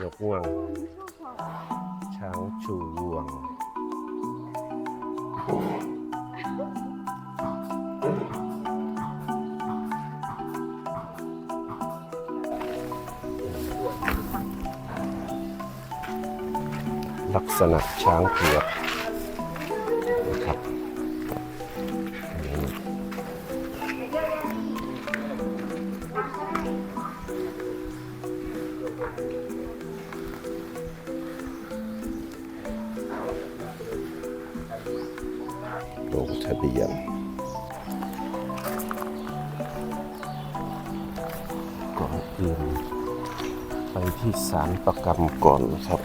ยกง่วง ช้างชูงวง ลักษณะช้างเผือก ลงทะเบียนก่อนอื่นไปที่ศาลประกรรมก่อนนะครับ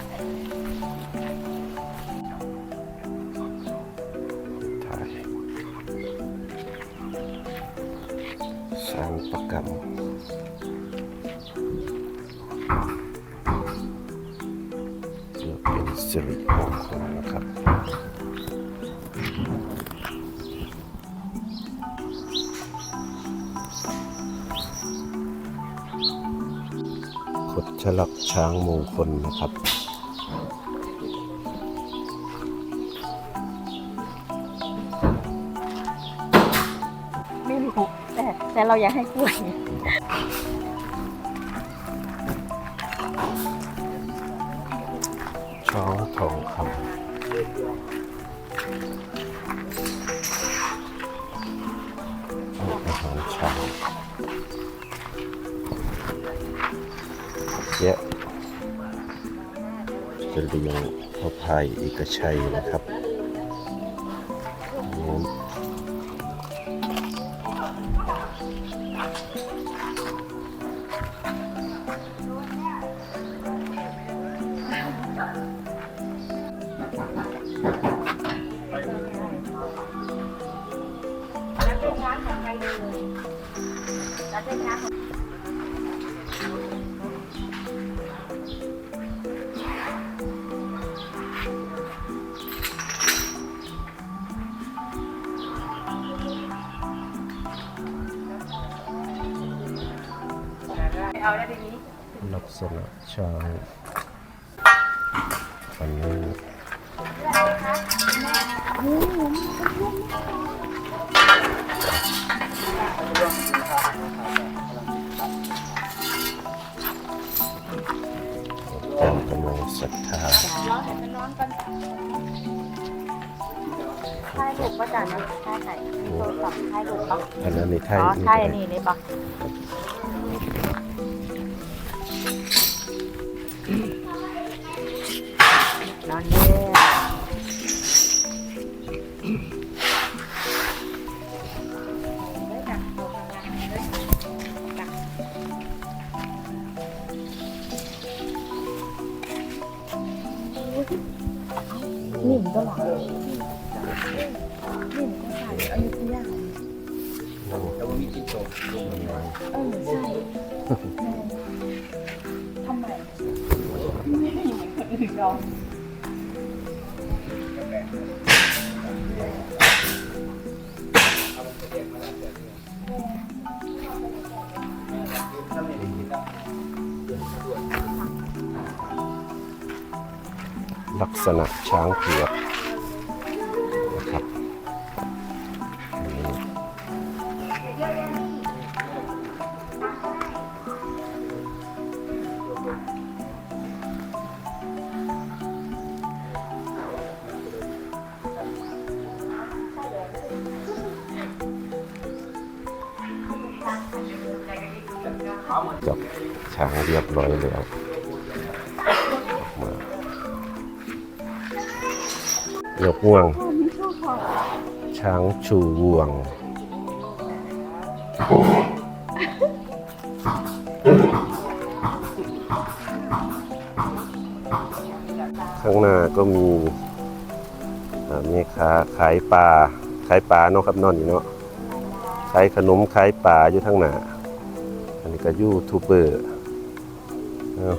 ถ่ายสารประกันเพื่อเป็นสิริมงคลนะครับ ขดฉลักช้างมงคลนะครับไม่รู้แต่แต่เราอยากให้กล้วยช้างทองคำ อาหารเช้าเยอะจะเลี้ยงพระพายเอกชัยนะครับ ลักษณะช้างอันนี้ ศรัทธาร้องให้มันร้อนกันถ่ายรูปประจานนะถ่ายถ่ายมีโทรศัพท์ถ่ายรูปปะอันนั้นในไทอ๋ยอนี่ถ่ายก็อันได้นี้เลยปะ นี่มันก็หลับนี่มันก็ใส่อายุทยาแต่ว่ามีจิ้งจกเออใช่ทำไมไม่เหมือนคนอื่นเรา ลักษณะช้างเผือกนะครับอันนี้กับช้างเรียบร้อยแล้ว ยกง่วง ช้างชูงวง ข้างหน้าก็มีแม่ค้าขายปลาขายปลาเนาะครับนอนอยู่เนาะขายขนมขายปลาอยู่ทางหน้า อันนี้ก็ยูทูบเบอร์เอา